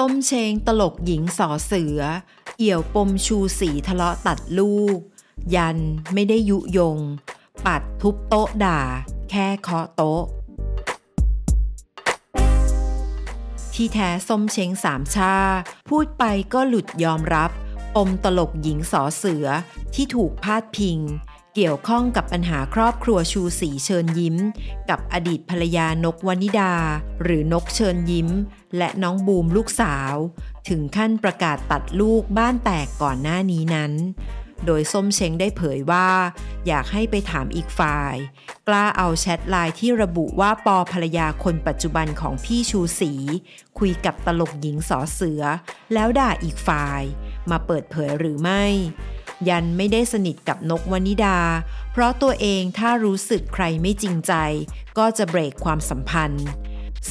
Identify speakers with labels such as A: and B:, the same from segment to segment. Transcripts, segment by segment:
A: ส้มเชงตลกหญิงสอเสือ เอี่ยวปมชูสีทะเลาะตัดลูก ยันไม่ได้ยุยง ปัดทุบโต๊ะด่า แค่เคาะโต๊ะ ที่แท้ส้มเชงสามชา พูดไปก็หลุดยอมรับ ปมตลกหญิงสอเสือที่ถูกพาดพิง เกี่ยวข้องกับปัญหาครอบครัวชูศรีเชิญยิ้ม กับอดีตภรรยานกวนิดา หรือนกเชิญยิ้ม และน้องบูมลูกสาว ถึงขั้นประกาศตัดลูกบ้านแตกก่อนหน้านี้นั้น โดยส้มเช้งได้เผยว่า อยากให้ไปถามอีกฝ่าย กล้าเอาแชทไลน์ที่ระบุว่าปอภรรยาคนปัจจุบันของพี่ชูศรีคุยกับตลกหญิงสอเสือ แล้วด่าอีกฝ่าย มาเปิดเผยหรือไม่ ยันไม่ได้สนิทกับนกวนิดา เพราะตัวเองถ้ารู้สึกใครไม่จริงใจ ก็จะเบรกความสัมพันธ์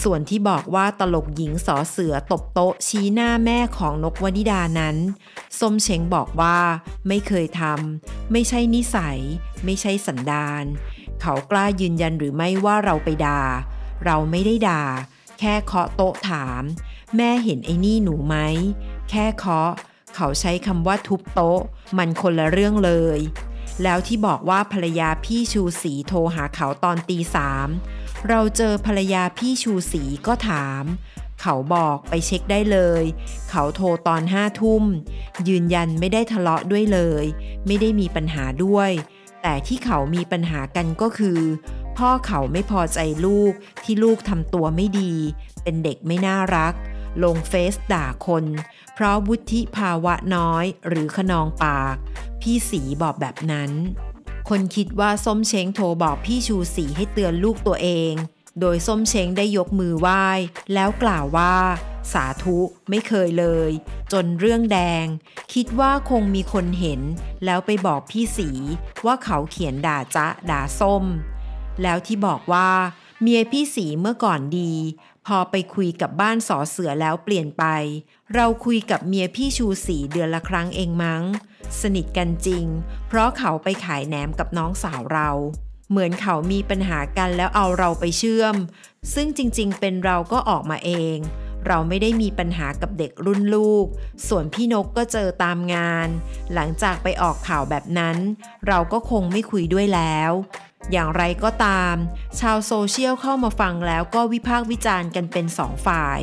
A: ส่วนที่บอกว่าตลกหญิงสอเสือตบโต๊ะชี้หน้าแม่ของนกวนิดานั้นส้มเชงบอกว่าไม่เคยทำไม่ใช่นิสัย ไม่ใช่สันดาน เขากล้ายืนยันหรือไม่ว่าเราไปด่า เราไม่ได้ด่า แค่เคาะโต๊ะถาม แม่เห็นไอ้นี่หนูไหมแค่เคาะ เขาใช้คำว่าทุบโต๊ะ มันคนละเรื่องเลย แล้วที่บอกว่าภรรยาพี่ชูศรีโทรหาเขาตอนตีสามเราเจอภรรยาพี่ชูศรีก็ถาม เขาบอกไปเช็คได้เลย เขาโทรตอนห้าทุ่ม ยืนยันไม่ได้ทะเลาะด้วยเลย ไม่ได้มีปัญหาด้วย แต่ที่เขามีปัญหากันก็คือ พ่อเขาไม่พอใจลูกที่ลูกทำตัวไม่ดี เป็นเด็กไม่น่ารัก ลงเฟซด่าคน เพราะวุฒิภาวะน้อยหรือขนองปาก พี่สีบอกแบบนั้น คนคิดว่าส้มเช้งโทรบอกพี่ชูศรีให้เตือนลูกตัวเอง โดยส้มเช้งได้ยกมือไหว้ แล้วกล่าวว่า สาธุไม่เคยเลย จนเรื่องแดง คิดว่าคงมีคนเห็น แล้วไปบอกพี่สีว่าเขาเขียนด่าจ๊ะด่าส้ม แล้วที่บอกว่าเมียพี่สีเมื่อก่อนดี พอไปคุยกับบ้านสอเสือแล้วเปลี่ยนไป เราคุยกับเมียพี่ชูสีเดือนละครั้งเองมั้ง สนิทกันจริง เพราะเขาไปขายแหนมกับน้องสาวเรา เหมือนเขามีปัญหากันแล้วเอาเราไปเชื่อม ซึ่งจริงๆ เป็นเราก็ออกมาเอง เราไม่ได้มีปัญหากับเด็กรุ่นลูก ส่วนพี่นกก็เจอตามงาน หลังจากไปออกข่าวแบบนั้น เราก็คงไม่คุยด้วยแล้ว อย่างไรก็ตาม ชาวโซเชียลเข้ามาฟังแล้วก็วิพากษ์วิจารณ์กันเป็นสองฝ่าย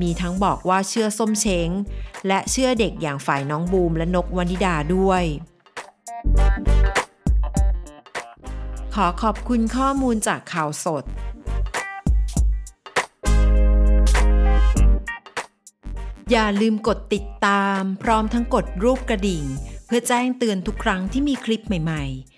A: มีทั้งบอกว่าเชื่อส้มเช้ง และเชื่อเด็กอย่างฝ่ายน้องบูมและนกวนิดาด้วย ขอขอบคุณข้อมูลจากข่าวสด อย่าลืมกดติดตาม พร้อมทั้งกดรูปกระดิ่ง เพื่อแจ้งเตือนทุกครั้งที่มีคลิปใหม่ ๆ